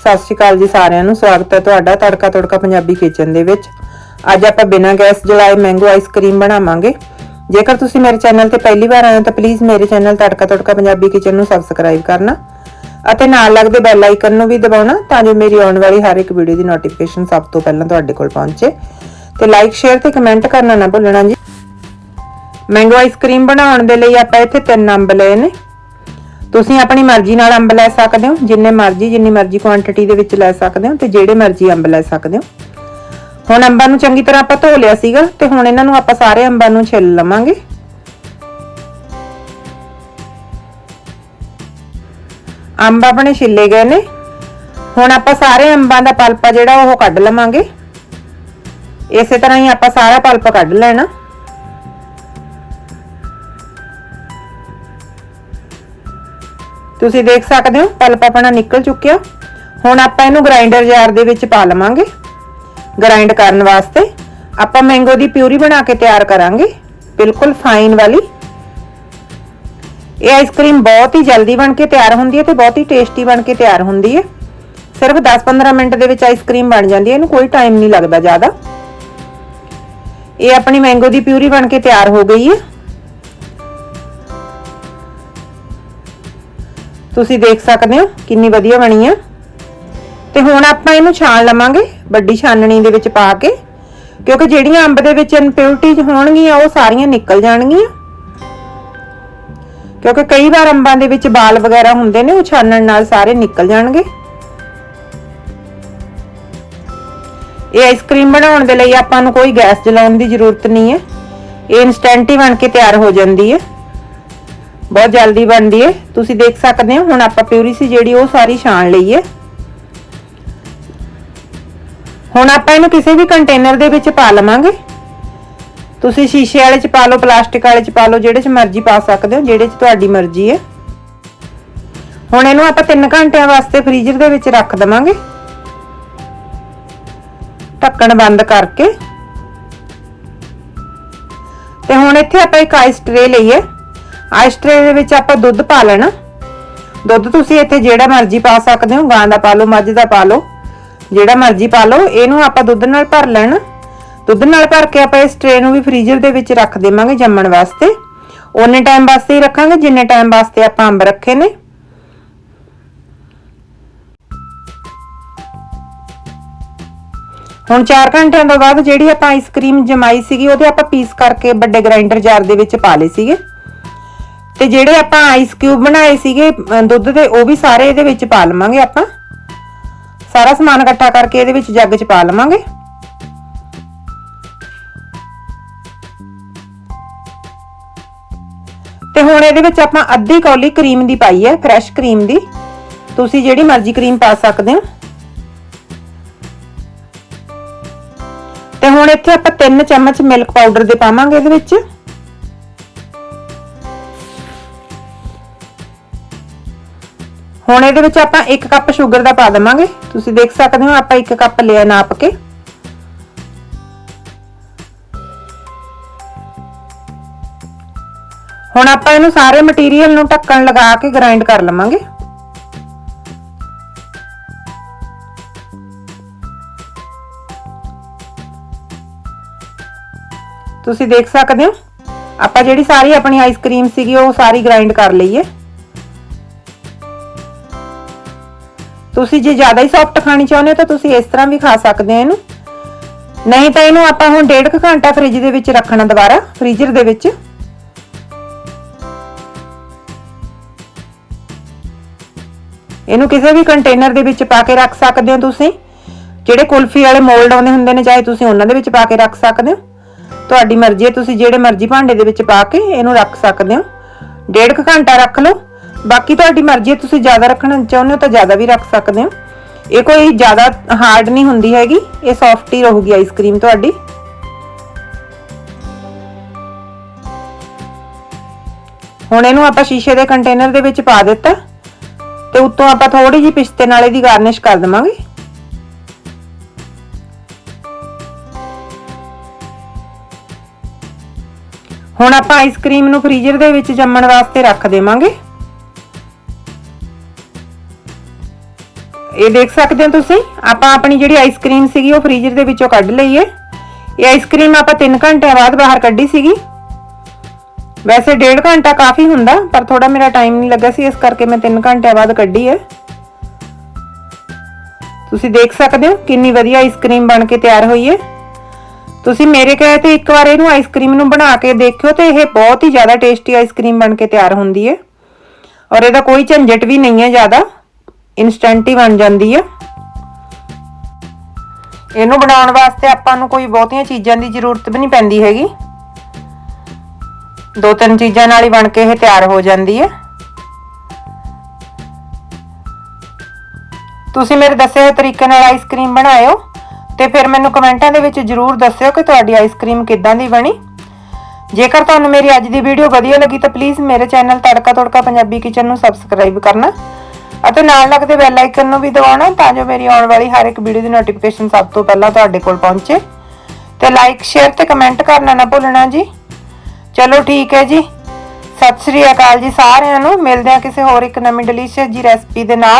ਸਤਿ ਸ਼੍ਰੀ ਅਕਾਲ ਜੀ ਸਾਰਿਆਂ ਨੂੰ। ਸਵਾਗਤ ਹੈ ਤੁਹਾਡਾ ਤੜਕਾ ਤੜਕਾ ਪੰਜਾਬੀ ਕਿਚਨ ਦੇ ਵਿੱਚ। ਅੱਜ ਆਪਾਂ ਬਿਨਾਂ ਗੈਸ ਜਲਾਏ ਮੈਂਗੋ ਆਈਸਕ੍ਰੀਮ ਬਣਾਵਾਂਗੇ। ਜੇਕਰ ਤੁਸੀਂ ਮੇਰੇ ਚੈਨਲ ਤੇ ਪਹਿਲੀ ਵਾਰ ਆਏ ਹੋ ਤਾਂ ਪਲੀਜ਼ ਮੇਰੇ ਚੈਨਲ ਤੜਕਾ ਤੜਕਾ ਪੰਜਾਬੀ ਕਿਚਨ ਨੂੰ ਸਬਸਕ੍ਰਾਈਬ ਕਰਨਾ। ਅਤੇ ਨਾਲ ਲੱਗਦੇ ਬੈਲ ਆਈਕਨ ਨੂੰ ਵੀ ਦਬਾਉਣਾ ਤਾਂ ਜੋ ਮੇਰੀ ਆਉਣ ਵਾਲੀ ਹਰ ਇੱਕ ਵੀਡੀਓ ਦੀ ਨੋਟੀਫਿਕੇਸ਼ਨ ਸਭ ਤੋਂ ਪਹਿਲਾਂ ਤੁਹਾਡੇ ਕੋਲ ਪਹੁੰਚੇ। ਤੇ ਲਾਈਕ ਸ਼ੇਅਰ ਤੇ ਕਮੈਂਟ ਕਰਨਾ ਨਾ ਭੁੱਲਣਾ ਜੀ। ਮੈਂਗੋ ਆਈਸਕ੍ਰੀਮ ਬਣਾਉਣ ਦੇ ਲਈ ਆਪਾਂ ਇੱਥੇ ਤਿੰਨ ਅੰਬ ਲਏ ਨੇ। ਤੁਸੀਂ ਆਪਣੀ ਮਰਜ਼ੀ ਨਾਲ ਅੰਬ ਲੈ ਸਕਦੇ ਹੋ, ਜਿੰਨੇ ਮਰਜ਼ੀ, ਜਿੰਨੀ ਮਰਜ਼ੀ ਕੁਆਂਟੀਟੀ ਦੇ ਵਿੱਚ ਲੈ ਸਕਦੇ ਹੋ ਤੇ ਜਿਹੜੇ ਮਰਜ਼ੀ ਅੰਬ ਲੈ ਸਕਦੇ ਹੋ। ਹੁਣ ਅੰਬਾਂ ਨੂੰ ਚੰਗੀ ਤਰ੍ਹਾਂ ਆਪਾਂ ਧੋ ਲਿਆ ਸੀਗਾ ਤੇ ਹੁਣ ਇਹਨਾਂ ਨੂੰ ਆਪਾਂ ਸਾਰੇ ਅੰਬਾਂ ਨੂੰ ਛਿੱਲ ਲਵਾਂਗੇ। ਅੰਬ ਆਪਣੇ ਛਿੱਲੇ ਗਏ ਨੇ। ਹੁਣ ਆਪਾਂ ਸਾਰੇ ਅੰਬਾਂ ਦਾ ਪਲਪਾ ਜਿਹੜਾ ਉਹ ਕੱਢ ਲਵਾਂਗੇ। ਇਸੇ ਤਰ੍ਹਾਂ ਹੀ ਆਪਾਂ ਸਾਰਾ ਪਲਪ ਕੱਢ ਲੈਣਾ। ਤੁਸੀਂ ਦੇਖ ਸਕਦੇ ਹੋ, ਪਲਪ ਆਪਣਾ ਨਿਕਲ ਚੁੱਕਿਆ। ਹੁਣ ਆਪਾਂ ਇਹਨੂੰ ਗ੍ਰਾਈਂਡਰ ਜਾਰ ਦੇ ਵਿੱਚ ਪਾ ਲਵਾਂਗੇ। ਗ੍ਰਾਈਂਡ ਕਰਨ ਵਾਸਤੇ ਆਪਾਂ ਮੈਂਗੋ ਦੀ ਪਿਊਰੀ ਬਣਾ ਕੇ ਤਿਆਰ ਕਰਾਂਗੇ। ਬਿਲਕੁਲ ਫਾਈਨ ਵਾਲੀ। ਇਹ ਆਈਸਕ੍ਰੀਮ ਬਹੁਤ ਹੀ ਜਲਦੀ ਬਣ ਕੇ ਤਿਆਰ ਹੁੰਦੀ ਹੈ ਤੇ ਬਹੁਤ ਹੀ ਟੇਸਟੀ ਬਣ ਕੇ ਤਿਆਰ ਹੁੰਦੀ ਹੈ। ਸਿਰਫ 10-15 ਮਿੰਟ ਦੇ ਵਿੱਚ ਆਈਸਕ੍ਰੀਮ ਬਣ ਜਾਂਦੀ ਹੈ, ਇਹਨੂੰ ਕੋਈ ਟਾਈਮ ਨਹੀਂ ਲੱਗਦਾ ਜ਼ਿਆਦਾ। ਇਹ ਆਪਣੀ ਮੈਂਗੋ ਦੀ ਪਿਊਰੀ ਬਣ ਕੇ ਤਿਆਰ ਹੋ ਗਈ ਹੈ। ਤੁਸੀਂ ਦੇਖ ਸਕਦੇ ਹੋ ਕਿੰਨੀ ਵਧੀਆ ਬਣੀ ਆ। ਤੇ ਹੁਣ ਆਪਾਂ ਇਹਨੂੰ ਛਾਣ ਲਵਾਂਗੇ ਵੱਡੀ ਛਾਨਣੀ ਦੇ ਵਿੱਚ ਪਾ ਕੇ, ਕਿਉਂਕਿ ਜਿਹੜੀਆਂ ਅੰਬ ਦੇ ਵਿੱਚ ਇਨਪਿਉਰਿਟੀਜ਼ ਹੋਣਗੀਆਂ, ਉਹ ਸਾਰੀਆਂ ਨਿਕਲ ਜਾਣਗੀਆਂ। ਕਿਉਂਕਿ ਕਈ ਵਾਰ ਅੰਬਾਂ ਦੇ ਵਿੱਚ ਬਾਲ ਵਗੈਰਾ ਹੁੰਦੇ ਨੇ, ਉਹ ਛਾਨਣ ਨਾਲ ਸਾਰੇ ਨਿਕਲ ਜਾਣਗੇ। ਇਹ ਆਈਸਕ੍ਰੀਮ ਬਣਾਉਣ ਦੇ ਲਈ ਆਪਾਂ ਨੂੰ ਕੋਈ ਗੈਸ ਜਲਾਉਣ ਦੀ ਜ਼ਰੂਰਤ ਨਹੀਂ ਹੈ। ਇਹ ਇਨਸਟੈਂਟ ਹੀ ਬਣ ਕੇ ਤਿਆਰ ਹੋ ਜਾਂਦੀ ਹੈ। ਬਹੁਤ ਜਲਦੀ ਬਣਦੀ ਹੈ। ਤੁਸੀਂ ਦੇਖ ਸਕਦੇ ਹੋ, ਹੁਣ ਆਪਾਂ ਪਿਊਰੀ ਸੀ ਜਿਹੜੀ, ਉਹ ਸਾਰੀ ਛਾਣ ਲਈ ਹੈ। ਹੁਣ ਆਪਾਂ ਇਹਨੂੰ ਕਿਸੇ ਵੀ ਕੰਟੇਨਰ ਦੇ ਵਿੱਚ ਪਾ ਲਵਾਂਗੇ। ਤੁਸੀਂ ਸ਼ੀਸ਼ੇ ਵਾਲੇ ਚ ਪਾ ਲਓ, ਪਲਾਸਟਿਕ ਵਾਲੇ ਚ ਪਾ ਲਓ, ਜਿਹੜੇ ਚ ਮਰਜ਼ੀ ਪਾ ਸਕਦੇ ਹੋ, ਜਿਹੜੇ ਚ ਤੁਹਾਡੀ ਮਰਜ਼ੀ ਹੈ। ਹੁਣ ਇਹਨੂੰ ਆਪਾਂ 3 ਘੰਟਿਆਂ ਵਾਸਤੇ ਫ੍ਰੀਜ਼ਰ ਦੇ ਵਿੱਚ ਰੱਖ ਦਵਾਂਗੇ। ਢੱਕਣ ਬੰਦ ਕਰਕੇ। ਤੇ ਹੁਣ ਇੱਥੇ ਆਪਾਂ ਇੱਕ ਆਈਸ ਟਰੇ ਲਈਏ ਆਈਸ ਟਰੇ ਦੇ ਵਿੱਚ ਆਪਾਂ ਦੁੱਧ ਪਾ ਲੈਣਾ। ਦੁੱਧ ਤੁਸੀਂ ਇੱਥੇ ਜਿਹੜਾ ਮਰਜ਼ੀ ਪਾ ਸਕਦੇ ਹੋ, ਗਾਂ ਦਾ ਪਾ ਲਓ, ਮੱਝ ਦਾ ਪਾ ਲਓ, ਜਿਹੜਾ ਮਰਜ਼ੀ ਪਾ ਲਓ, ਇਹਨੂੰ ਆਪਾਂ ਦੁੱਧ ਨਾਲ ਭਰ ਲੈਣਾ। ਦੁੱਧ ਨਾਲ ਭਰ ਕੇ ਆਪਾਂ ਇਸ ਟਰੇ ਨੂੰ ਵੀ ਫ੍ਰੀਜ਼ਰ ਦੇ ਵਿੱਚ ਰੱਖ ਦੇਵਾਂਗੇ ਜੰਮਣ ਵਾਸਤੇ। ਓਨੇ ਟਾਈਮ ਵਾਸਤੇ ਹੀ ਰੱਖਾਂਗੇ, ਜਿੰਨੇ ਟਾਈਮ ਵਾਸਤੇ ਆਪਾਂ ਅੰਬ ਰੱਖੇ ਨੇ। ਹੁਣ 4 ਘੰਟਿਆਂ ਤੋਂ ਬਾਅਦ ਜਿਹੜੀ ਆਪਾਂ ਆਈਸਕ੍ਰੀਮ ਜਮਾਈ ਸੀਗੀ, ਉਹਦੇ ਆਪਾਂ ਪੀਸ ਕਰਕੇ ਵੱਡੇ ਗ੍ਰਾਈਂਡਰ ਜਾਰ ਦੇ ਵਿੱਚ ਪਾ ਲਏ ਸੀਗੇ। ਤੇ ਜਿਹੜੇ ਆਪਾਂ ਆਈਸ ਕਿਊਬ ਬਣਾਏ ਸੀਗੇ ਦੁੱਧ ਦੇ, ਉਹ ਵੀ ਸਾਰੇ ਇਹਦੇ ਵਿੱਚ ਪਾ ਲਵਾਂਗੇ ਆਪਾਂ। ਸਾਰਾ ਸਮਾਨ ਇਕੱਠਾ ਕਰਕੇ ਇਹਦੇ ਵਿੱਚ ਜੱਗ 'ਚ ਪਾ ਲਵਾਂਗੇ। ਤੇ ਹੁਣ ਇਹਦੇ ਵਿੱਚ ਆਪਾਂ ਅੱਧੀ ਕੌਲੀ ਕਰੀਮ ਦੀ ਪਾਈ ਹੈ ਫਰੈਸ਼ ਕਰੀਮ ਦੀ। ਤੁਸੀਂ ਜਿਹੜੀ ਮਰਜ਼ੀ ਕਰੀਮ ਪਾ ਸਕਦੇ ਹੋ। ਤੇ ਹੁਣ ਇੱਥੇ ਆਪਾਂ 3 ਚਮਚ ਮਿਲਕ ਪਾਊਡਰ ਦੇ ਪਾਵਾਂਗੇ ਇਹਦੇ ਵਿੱਚ। ਹੁਣ ਇਹਦੇ ਵਿੱਚ ਆਪਾਂ 1 ਕੱਪ ਸ਼ੂਗਰ ਦਾ ਪਾ ਦੇਵਾਂਗੇ। ਤੁਸੀਂ ਦੇਖ ਸਕਦੇ ਹੋ, ਆਪਾਂ 1 ਕੱਪ ਲਿਆ ਨਾਪ ਕੇ। ਹੁਣ ਆਪਾਂ ਇਹਨੂੰ ਸਾਰੇ ਮਟੀਰੀਅਲ ਨੂੰ ਢੱਕਣ ਲਗਾ ਕੇ ਗ੍ਰਾਈਂਡ ਕਰ ਲਵਾਂਗੇ। ਤੁਸੀਂ ਦੇਖ ਸਕਦੇ ਹੋ, ਆਪਾਂ ਜਿਹੜੀ ਸਾਰੀ ਆਪਣੀ ਆਈਸਕ੍ਰੀਮ ਸੀਗੀ, ਉਹ ਸਾਰੀ ਗ੍ਰਾਈਂਡ ਕਰ ਲਈ ਹੈ। ਤੁਸੀਂ ਜੇ ਜ਼ਿਆਦਾ ਹੀ ਸੌਫਟ ਖਾਣੀ ਚਾਹੁੰਦੇ ਹੋ ਤਾਂ ਤੁਸੀਂ ਇਸ ਤਰ੍ਹਾਂ ਵੀ ਖਾ ਸਕਦੇ ਹੋ ਇਹਨੂੰ। ਨਹੀਂ ਤਾਂ ਇਹਨੂੰ ਆਪਾਂ ਹੁਣ ਡੇਢ ਕੁ ਘੰਟਾ ਫ੍ਰਿਜ ਦੇ ਵਿੱਚ ਰੱਖਣਾ ਦੁਬਾਰਾ ਫ੍ਰੀਜ਼ਰ ਦੇ ਵਿੱਚ। ਇਹਨੂੰ ਕਿਸੇ ਵੀ ਕੰਟੇਨਰ ਦੇ ਵਿੱਚ ਪਾ ਕੇ ਰੱਖ ਸਕਦੇ ਹੋ ਤੁਸੀਂ। ਜਿਹੜੇ ਕੁਲਫੀ ਵਾਲੇ ਮੋਲਡ ਆਉਂਦੇ ਹੁੰਦੇ ਨੇ, ਚਾਹੇ ਤੁਸੀਂ ਉਹਨਾਂ ਦੇ ਵਿੱਚ ਪਾ ਕੇ ਰੱਖ ਸਕਦੇ ਹੋ। ਤੁਹਾਡੀ ਮਰਜ਼ੀ ਹੈ, ਤੁਸੀਂ ਜਿਹੜੇ ਮਰਜ਼ੀ ਭਾਂਡੇ ਦੇ ਵਿੱਚ ਪਾ ਕੇ ਇਹਨੂੰ ਰੱਖ ਸਕਦੇ ਹੋ। ਡੇਢ ਕੁ ਘੰਟਾ ਰੱਖ ਲਓ। ਬਾਕੀ ਤੁਹਾਡੀ ਮਰਜ਼ੀ ਹੈ, ਤੁਸੀਂ ਜ਼ਿਆਦਾ ਰੱਖਣਾ ਚਾਹੁੰਦੇ ਹੋ ਤਾਂ ਜ਼ਿਆਦਾ ਵੀ ਰੱਖ ਸਕਦੇ ਹੋ। ਇਹ ਕੋਈ ਜ਼ਿਆਦਾ ਹਾਰਡ ਨਹੀਂ ਹੁੰਦੀ ਹੈਗੀ, ਇਹ ਸੌਫਟ ਹੀ ਰਹੂਗੀ ਆਈਸਕ੍ਰੀਮ ਤੁਹਾਡੀ। ਹੁਣ ਇਹਨੂੰ ਆਪਾਂ ਸ਼ੀਸ਼ੇ ਦੇ ਕੰਟੇਨਰ ਦੇ ਵਿੱਚ ਪਾ ਦਿੱਤਾ, ਤੇ ਉੱਤੋਂ ਆਪਾਂ ਥੋੜੀ ਜਿਹੀ ਪਿਸਤੇ ਨਾਲ ਇਹਦੀ ਗਾਰਨਿਸ਼ ਕਰ ਦਵਾਂਗੇ। ਹੁਣ ਆਪਾਂ ਆਈਸਕ੍ਰੀਮ ਨੂੰ ਫ੍ਰੀਜ਼ਰ ਦੇ ਵਿੱਚ ਜੰਮਣ ਵਾਸਤੇ ਰੱਖ ਦੇਵਾਂਗੇ। ਇਹ ਦੇਖ ਸਕਦੇ ਹੋ ਤੁਸੀਂ? ਆਪਾਂ ਆਪਣੀ ਜਿਹੜੀ ਆਈਸਕ੍ਰੀਮ ਸੀਗੀ, ਉਹ ਫ੍ਰੀਜ਼ਰ ਦੇ ਵਿੱਚੋਂ ਕੱਢ ਲਈ ਹੈ ਇਹ ਆਈਸਕ੍ਰੀਮ ਆਪਾਂ 3 ਘੰਟਿਆਂ ਬਾਅਦ ਬਾਹਰ ਕੱਢੀ ਸੀਗੀ। ਵੈਸੇ ਡੇਢ ਘੰਟਾ ਕਾਫੀ ਹੁੰਦਾ, ਪਰ ਥੋੜਾ ਮੇਰਾ ਟਾਈਮ ਨਹੀਂ ਲੱਗਾ ਸੀ, ਇਸ ਕਰਕੇ ਮੈਂ 3 ਘੰਟਿਆਂ ਬਾਅਦ ਕੱਢੀ ਹੈ ਤੁਸੀਂ ਦੇਖ ਸਕਦੇ ਹੋ ਕਿੰਨੀ ਵਧੀਆ ਆਈਸਕ੍ਰੀਮ ਬਣ ਕੇ ਤਿਆਰ ਹੋਈ ਹੈ ਤੁਸੀਂ ਮੇਰੇ ਕਹੇ ਤੇ ਇੱਕ ਵਾਰ ਇਹਨੂੰ ਆਈਸਕ੍ਰੀਮ ਨੂੰ ਬਣਾ ਕੇ ਦੇਖਿਓ ਤੇ ਇਹ ਬਹੁਤ ਹੀ ਜ਼ਿਆਦਾ ਟੇਸਟੀ ਆਈਸਕ੍ਰੀਮ ਬਣ ਕੇ ਤਿਆਰ ਹੁੰਦੀ ਹੈ ਔਰ ਇਹਦਾ ਕੋਈ ਝੰਜਟ ਵੀ ਨਹੀਂ ਹੈ ਜ਼ਿਆਦਾ। ਇਨਸਟੈਂਟ ਹੀ ਬਣ ਜਾਂਦੀ ਹੈ ਇਹਨੂੰ ਬਣਾਉਣ ਵਾਸਤੇ ਆਪਾਂ ਨੂੰ ਕੋਈ ਬਹੁਤੀਆਂ ਚੀਜ਼ਾਂ ਦੀ ਜ਼ਰੂਰਤ ਵੀ ਨਹੀਂ ਪੈਂਦੀ ਹੈਗੀ। ਦੋ ਤਿੰਨ ਚੀਜ਼ਾਂ ਨਾਲ ਹੀ ਬਣ ਕੇ ਇਹ ਤਿਆਰ ਹੋ ਜਾਂਦੀ ਹੈ ਤੁਸੀਂ ਮੇਰੇ ਦੱਸੇ ਹੋਏ ਤਰੀਕੇ ਨਾਲ ਆਈਸਕ੍ਰੀਮ ਬਣਾਇਓ ਤੇ ਫਿਰ ਮੈਨੂੰ ਕਮੈਂਟਾਂ ਦੇ ਵਿੱਚ ਜਰੂਰ ਦੱਸਿਓ ਕਿ ਤੁਹਾਡੀ ਆਈਸਕ੍ਰੀਮ ਕਿੱਦਾਂ ਦੀ ਬਣੀ। ਜੇਕਰ ਤੁਹਾਨੂੰ ਮੇਰੀ ਅੱਜ ਦੀ ਵੀਡੀਓ ਵਧੀਆ ਲੱਗੀ ਤਾਂ ਪਲੀਜ਼ ਮੇਰੇ ਚੈਨਲ ਤੜਕਾ ਤੜਕਾ ਪੰਜਾਬੀ ਕਿਚਨ ਨੂੰ ਸਬਸਕ੍ਰਾਈਬ ਕਰਨਾ। ਅਤੇ ਨਾਲ ਲੱਗਦੇ ਬੈਲ ਆਈਕਨ ਨੂੰ ਵੀ ਦਬਾਉਣਾ, ਤਾਂ ਜੋ ਮੇਰੀ ਆਉਣ ਵਾਲੀ ਹਰ ਇੱਕ ਵੀਡੀਓ ਦੀ ਨੋਟੀਫਿਕੇਸ਼ਨ ਸਭ ਤੋਂ ਪਹਿਲਾਂ ਤੁਹਾਡੇ ਕੋਲ ਪਹੁੰਚੇ। ਤੇ ਲਾਈਕ ਸ਼ੇਅਰ ਤੇ ਕਮੈਂਟ ਕਰਨਾ ਨਾ ਭੁੱਲਣਾ ਜੀ। ਚਲੋ ਠੀਕ ਹੈ ਜੀ। ਸਤਿ ਸ੍ਰੀ ਅਕਾਲ ਜੀ ਸਾਰਿਆਂ ਨੂੰ। ਮਿਲਦੇ ਹਾਂ ਕਿਸੇ ਹੋਰ ਇੱਕ ਨਵੀਂ ਡਿਲੀਸ਼ੀਅਸ ਜੀ ਰੈਸਪੀ ਦੇ ਨਾਲ।